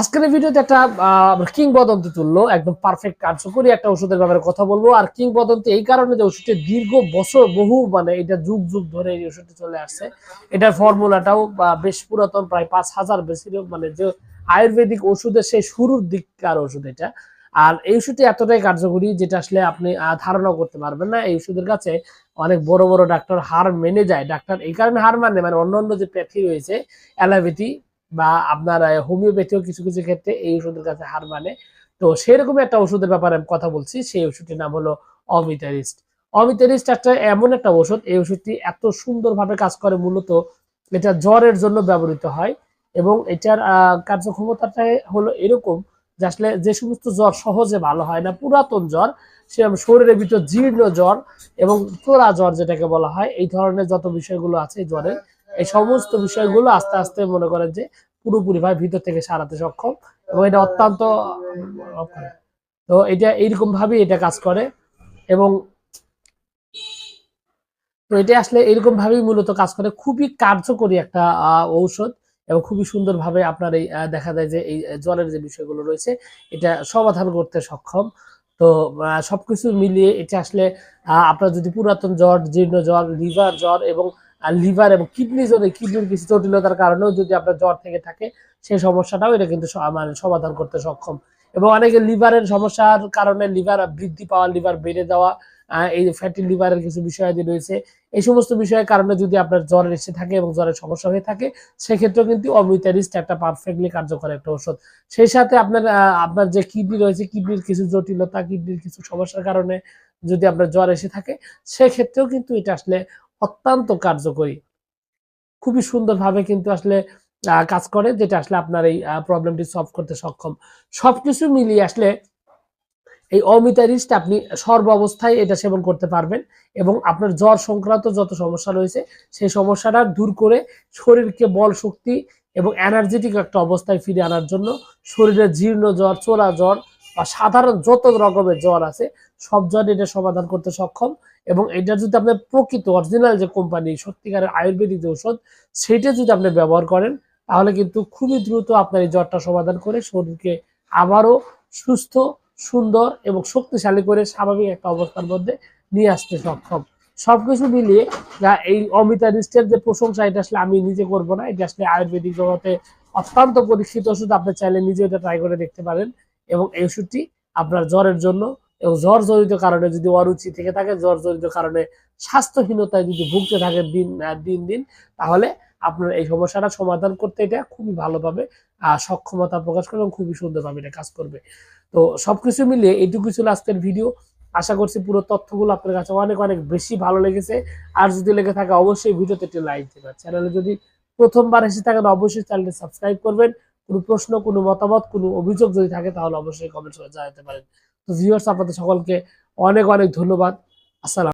আজকের ভিডিওতে একটা কিংবদন্তি তুললো, একদম পারফেক্ট কার্যকরী একটা ওষুধের ব্যাপারে কথা বলব। আর কিংবদন্তি এই কারণে যে ওষুধটি দীর্ঘ বছর বহু মানে এটা যুগ যুগ ধরে এই ওষুধটি চলে আসছে। এটার ফর্মুলাটাও বেশ পুরাতন, প্রায় পাঁচ হাজার বেশি মানে যে আয়ুর্বেদিক ওষুধের সেই শুরুর দিককার ওষুধ এটা। আর এই ওষুধটি এতটাই কার্যকরী, যেটা আসলে আপনি ধারণা করতে পারবেন না। এই ওষুধের কাছে অনেক বড় বড় ডাক্তার হার মেনে যায়। ডাক্তার এই কারণে হার মানে মানে অন্য অন্য যে প্যাথি রয়েছে, অ্যালোপ্যাথি বা আপনার হোমিওপ্যাথিও কিছু কিছু ক্ষেত্রে এই ওষুধের কাছে হার মানে। তো সেরকম একটা ওষুধের ব্যাপারে আমি কথা বলছি, সেই ওষুধটির নাম হলো অমিতারিস্ট। অমিতারিস্ট একটা এমন একটা ওষুধ, এই ওষুধটি এত সুন্দরভাবে কাজ করে মূলত এটা জ্বরের জন্য ব্যবহৃত হয় এবং এটার কার্যক্ষমতাটা হলো এরকম যে আসলে যে সমস্ত জ্বর সহজে ভালো হয় না, পুরাতন জ্বর সে শরীরের ভিতর জীর্ণ জ্বর এবং চোরা জ্বর যেটাকে বলা হয়, এই ধরনের যত বিষয়গুলো আছে জ্বরের এই সমস্ত বিষয়গুলো আস্তে আস্তে মনে করেন যে পুরোপুরি ভাবে ভিতর থেকে সারাতে সক্ষম এবং এটা অত্যন্ত, তো এটা এইরকম ভাবে এটা কাজ করে এবং তো এটা আসলে এরকম ভাবেই মূলত কাজ করে। খুবই কার্যকরী একটা ঔষধ এবং খুবই সুন্দরভাবে আপনার এই দেখা যায় যে এই জলের যে বিষয়গুলো রয়েছে এটা সমাধান করতে সক্ষম। তো সবকিছু মিলিয়ে এটা আসলে আপনার যদি পুরাতন জ্বর, জীর্ণ জ্বর, লিভার জ্বর এবং লিভার এবং কিডনি জ্বরে কিডনির কিছু জটিলতার কারণেও যদি আপনার জ্বর থেকে থাকে, সেই সমস্যাটাও এটা কিন্তু মানে সমাধান করতে সক্ষম। এবং অনেকে লিভারের সমস্যার কারণে লিভার বৃদ্ধি পাওয়া লিভার বেড়ে যাওয়া এই ফ্যাটি লিভারের কিছু বিষয়াদি রয়েছে, এই সমস্ত বিষয়ের কারণে যদি আপনার জ্বর এসে থাকে এবং জ্বরের সমস্যা হয়ে থাকে, সেক্ষেত্রেও কিন্তু অমিতারিস্ট একটা পারফেক্টলি কার্যকর একটা ওষুধ সেই সাথে আপনার আপনার যে কিডনি রয়েছে কিডনির কিছু জটিলতা কিডনির কিছু সমস্যার কারণে যদি আপনার জ্বর এসে থাকে, সেক্ষেত্রেও কিন্তু এটা আসলে অত্যন্ত কার্যকরী। খুবই সুন্দরভাবে কিন্তু আসলে কাজ করে, যেটা আসলে আপনার এই প্রবলেমটি সলভ করতে সক্ষম। সবকিছু মিলিয়ে আসলে এই অমিতারিস্ট আপনি সর্ব অবস্থায় এটা সেবন করতে পারবেন এবং আপনার জ্বর সংক্রান্ত যত সমস্যা রয়েছে, সেই সমস্যাটা দূর করে শরীরকে বল শক্তি এবং এনার্জেটিক একটা অবস্থায় ফিরে আনার জন্য শরীরে জীর্ণ জ্বর চোরা জ্বর বা সাধারণ যত রকমের জ্বর আছে, সব জ্বর এটা সমাধান করতে সক্ষম। এবং এটা যদি আপনার প্রকৃত অরিজিনাল যে কোম্পানি সত্যিকারের আয়ুর্বেদিক যে ঔষধ, সেটা যদি আপনি ব্যবহার করেন, তাহলে কিন্তু খুবই দ্রুত আপনার এই জ্বরটা সমাধান করে শরীরকে আবারও সুস্থ, সুন্দর এবং শক্তিশালী করে স্বাভাবিক একটা অবস্থার মধ্যে নিয়ে আসতে সক্ষম। সবকিছু মিলিয়ে যা এই অমিতা রিস্টের যে প্রশংসা, এটা আসলে আমি নিজে করব না। এটা আসলে আয়ুর্বেদিক জগতে অত্যন্ত পরীক্ষিত ওষুধ। আপনি চাইলে নিজে এটা ট্রাই করে দেখতে পারেন। এবং এই ওষুধটি আপনার জ্বরের জন্য এবং জ্বর জড়িত কারণে যদি অরুচি থেকে থাকে জ্বর জড়িত কারণে স্বাস্থ্যহীনতায় যদি ভুগতে থাকে দিন দিন দিন, তাহলে আপনার এই সমস্যাটা সমাধান করতে এটা খুবই ভালোভাবে সক্ষমতা প্রকাশ করবে এবং খুবই সুন্দরভাবে এটা কাজ করবে। তো সবকিছু মিলিয়ে এইটুকু ছিল আজকের ভিডিও। আশা করছি পুরো তথ্যগুলো আপনার কাছে অনেক অনেক বেশি ভালো লেগেছে। আর যদি লেগে থাকে, অবশ্যই ভিডিওতে একটি লাইক দেবেন। চ্যানেলে যদি প্রথমবার এসে থাকেন, অবশ্যই চ্যানেলটি সাবস্ক্রাইব করবেন। কোনো প্রশ্ন, কোনো মতামত, কোনো অভিযোগ যদি থাকে, তাহলে অবশ্যই কমেন্টস করে জানাতে পারেন। তো ভিউয়ার্স আপনাদের সকলকে অনেক অনেক ধন্যবাদ। আসসালাম